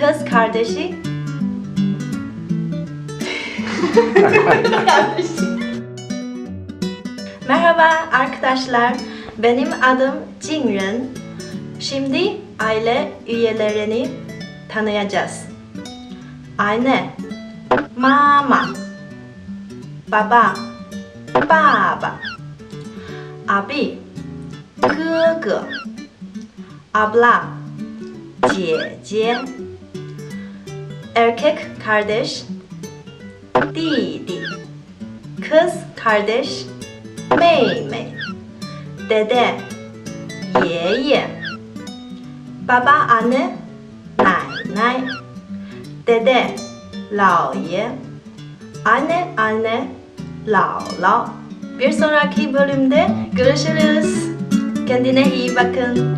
kız kardeşi. Merhaba arkadaşlar. Benim adım Jinren. Şimdi aile üyelerini tanıyacağız. Anne, mama, baba, baba, abi, 哥哥，abla, 姐姐erkek kardeş, 弟弟，kız kardeş, 妹妹，dede, 爷爷，baba anne, 奶奶，dede, 姥爷，anne anne, 姥姥。Bir sonraki bölümde görüşürüz. Kendine iyi bakın.